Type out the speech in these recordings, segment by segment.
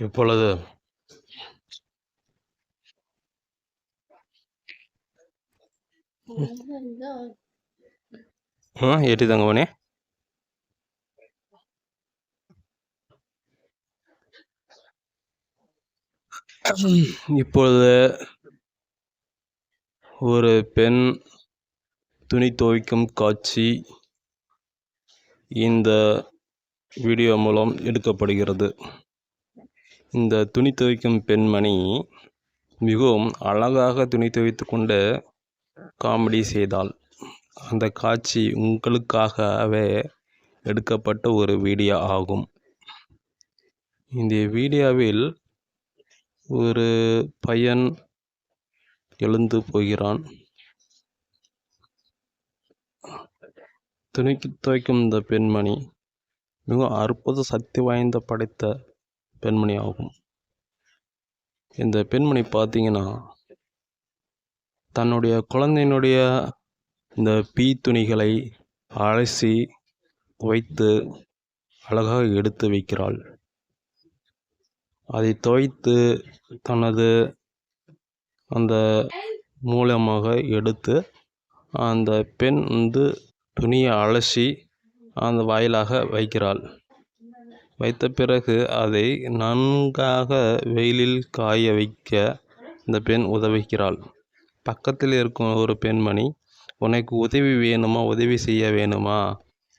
இப்பொழுது ஆ ஏற்றி தங்கமணி இப்பொழுது ஒரு பெண் துணி துவைக்கும் காட்சி இந்த வீடியோ மூலம் எடுக்கப்படுகிறது. இந்த துணி துவைக்கும் பெண்மணி மிகவும் அழகாக துணி துவைத்து கொண்டு காமெடி செய்தாள். அந்த காட்சி உங்களுக்காகவே எடுக்கப்பட்ட ஒரு வீடியோ ஆகும். இந்த வீடியோவில் ஒரு பையன் எழுந்து போகிறான். துணி துவைக்கும் இந்த பெண்மணி மிகவும் அற்புத சக்தி வாய்ந்த படைத்த பெண்மணி ஆகும் இந்த பெண்மணி பார்த்தீங்கன்னா தன்னுடைய குழந்தையினுடைய இந்த பீ துணிகளை அலசி துவைத்து அழகாக எடுத்து வைக்கிறாள். அதை துவைத்து தனது அந்த மூலமாக எடுத்து அந்த பெண் வந்து துணியை அலசி அந்த வாயிலாக வைக்கிறாள். வைத்த பிறகு அதை நன்காக வெயிலில் காய வைக்க இந்த பெண் உதவுகிறாள். பக்கத்தில் இருக்கும் ஒரு பெண்மணி உனக்கு உதவி வேணுமா? உதவி செய்ய வேணுமா?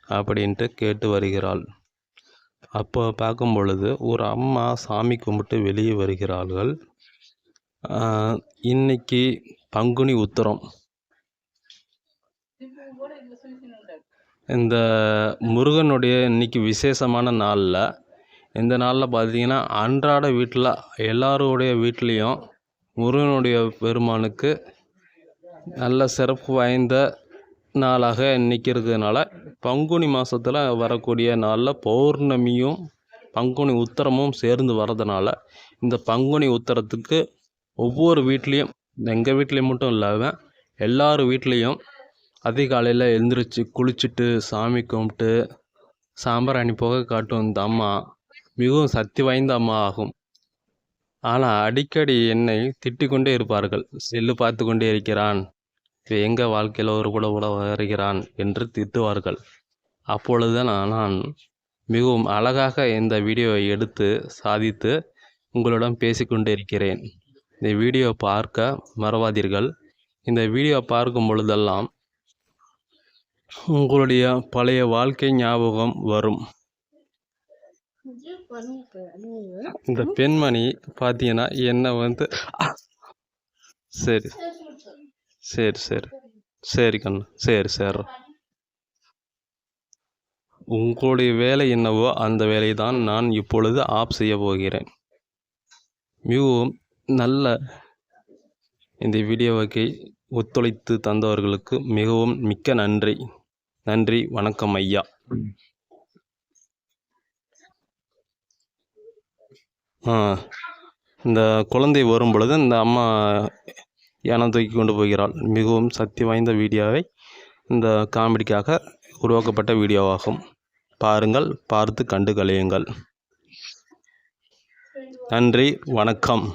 அப்படின்ட்டு கேட்டு வருகிறாள். அப்போ பார்க்கும் பொழுது ஒரு அம்மா சாமி கும்பிட்டு வெளியே வருகிறார்கள். இன்னைக்கு பங்குனி உத்திரம். இந்த முருகனுடைய இன்னைக்கு விசேஷமான நாளில் இந்த நாளில் பார்த்தீங்கன்னா அன்றாட வீட்டில் எல்லாருடைய வீட்லேயும் முருகனுடைய பெருமானுக்கு நல்ல சிறப்பு வாய்ந்த நாளாக இன்றைக்கி இருக்கிறதுனால பங்குனி மாதத்தில் வரக்கூடிய நாளில் பௌர்ணமியும் பங்குனி உத்தரமும் சேர்ந்து வர்றதுனால இந்த பங்குனி உத்தரத்துக்கு ஒவ்வொரு வீட்லேயும் எங்கள் வீட்லேயும் மட்டும் இல்லாமல் எல்லார் வீட்லேயும் அதிகாலையில் எழுந்திரிச்சு குளிச்சுட்டு சாமி கும்பிட்டு சாம்பிராணி புகை காட்டும் இந்த அம்மா மிகவும் சக்தி வாய்ந்த அம்மா ஆகும். ஆனால் அடிக்கடி என்னை திட்டிக் கொண்டே இருப்பார்கள். செல்லு பார்த்து கொண்டே இருக்கிறான். எங்கள் வாழ்க்கையில் ஒரு கூட உட வருகிறான் என்று திட்டுவார்கள். அப்பொழுது நான் நான் மிகவும் அழகாக இந்த வீடியோவை எடுத்து சாதித்து உங்களிடம் பேசிக்கொண்டு இருக்கிறேன். இந்த வீடியோ பார்க்க மறவாதீர்கள். இந்த வீடியோ பார்க்கும் பொழுதெல்லாம் உங்களுடைய பழைய வாழ்க்கை ஞாபகம் வரும். இந்த பெண்மணி பார்த்தீங்கன்னா என்னை வந்து சரி சரி சரி சரி கண்ணு சரி சரி. உங்களுடைய வேலை என்னவோ அந்த வேலையை தான் நான் இப்பொழுது ஆப் செய்ய போகிறேன். மிகவும் நல்ல இந்த வீடியோவுக்கு ஒத்துழைத்து தந்தவர்களுக்கு மிகவும் மிக்க நன்றி. நன்றி வணக்கம் ஐயா. ஆ இந்த குழந்தை வரும் பொழுது இந்த அம்மா யானை தூக்கி கொண்டு போகிறாள். மிகவும் சக்தி வாய்ந்த வீடியோவை இந்த காமெடிக்காக உருவாக்கப்பட்ட வீடியோவாகும். பாருங்கள் பார்த்து கண்டு கலையுங்கள் நன்றி வணக்கம்.